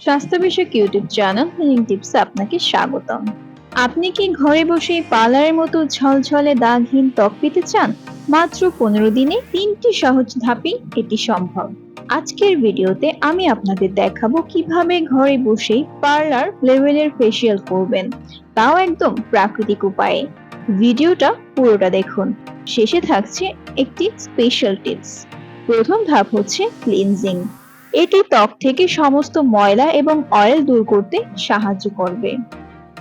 স্বাস্থ্য বিষয়ক YouTube channel healing টিপসে আপনাকে স্বাগতম। আপনি কি ঘরে বসে পার্লারের মতো ঝলঝলে দাগহীন ত্বক পেতে চান? মাত্র পনেরো দিনে তিনটি সহজ ধাপে এটি সম্ভব। আজকের ভিডিওতে আমি আপনাদের দেখাবো কীভাবে ঘরে বসেই পার্লার লেভেলের ফেসিয়াল করবেন, তাও একদম প্রাকৃতিক উপায়ে। ভিডিওটা পুরোটা দেখুন। শেষে থাকছে একটি স্পেশাল টিপস। প্রথম ধাপ হচ্ছে ক্লিনজিং। এটি ত্বক থেকে সমস্ত ময়লা এবং অয়েল দূর করতে সাহায্য করবে।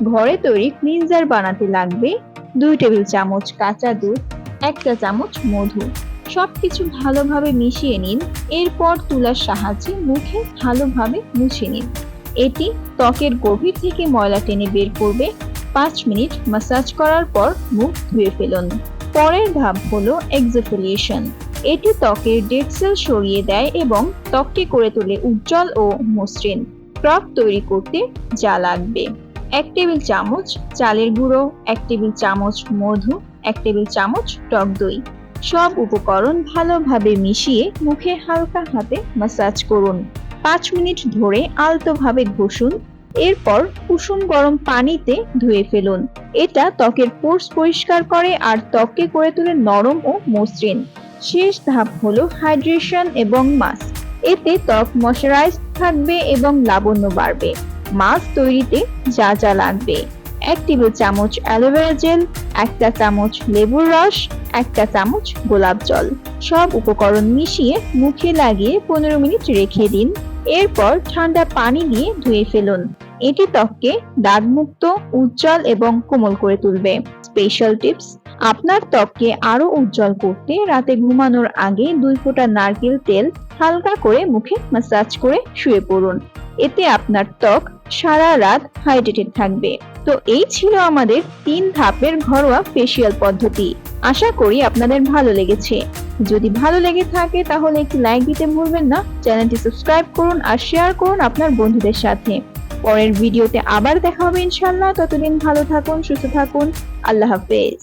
ঘরে তৈরি ক্লিনজার বানাতে লাগবে দুই টেবিল চামচ কাঁচা দুধ একটা চামচ মধু। সবকিছু ভালোভাবে মিশিয়ে নিন, এরপর তুলার সাহায্যে মুখে ভালোভাবে মুছে নিন। এটি ত্বকের গভীর থেকে ময়লা টেনে বের করবে। পাঁচ মিনিট মাসাজ করার পর মুখ ধুয়ে ফেলুন। পরের ধাপ হলো এক্সোফিলিয়েশন এটি ত্বকের ডেড সেল সরিয়ে দেয় এবং ত্বককে করে তোলে উজ্জ্বল ও মসৃণ। ক্রপ তৈরি করতে যা লাগবে। এক টেবিল চামচ চালের গুঁড়ো, এক টেবিল চামচ মধু, এক টেবিল চামচ টক দই। সব উপকরণ ভালোভাবে মিশিয়ে মুখে হালকা হাতে মাসাজ করুন। পাঁচ মিনিট ধরে আলতোভাবে ঘষুন। এরপর কুসুম গরম পানিতে ধুয়ে ফেলুন। এটা ত্বকের পোর্স পরিষ্কার করে আর ত্বককে করে তোলে নরম ও মসৃণ। শেষ ধাপ হলো হাইড্রেশন এবং মাস্ক এতে ত্বক ময়শ্চারাইজ থাকবে এবং লাবণ্য বাড়বে। মাস্ক তৈরিতে যা যা লাগবে। এক টেবিল চামচ অ্যালোভেরা জেল, একটা চামচ লেবুর রস, একটা চামচ গোলাপ জল। সব উপকরণ মিশিয়ে মুখে লাগিয়ে পনেরো মিনিট রেখে দিন। এরপর ঠান্ডা পানি দিয়ে ধুয়ে ফেলুন। এটি ত্বককে দাগমুক্ত, উজ্জ্বল এবং কোমল করে তুলবে। স্পেশাল টিপস আপনার ত্বককে আরও উজ্জ্বল করতে রাতে ঘুমানোর আগে দুই ফোঁটা নারকেল তেল হালকা করে মুখে মাসাজ করে শুয়ে পড়ুন। এতে আপনার ত্বক সারা রাত হাইড্রেটেড থাকবে। তো এই ছিল আমাদের তিন ধাপের ঘরোয়া ফেসিয়াল পদ্ধতি। আশা করি আপনাদের ভালো লেগেছে। যদি ভালো লেগে থাকে তাহলে একটি লাইক দিতে ভুলবেন না, চ্যানেলটি সাবস্ক্রাইব করুন আর শেয়ার করুন আপনার বন্ধুদের সাথে। পরের ভিডিওতে আবার দেখা হবে ইনশাল্লাহ ততদিন ভালো থাকুন, সুস্থ থাকুন। আল্লাহ হাফেজ।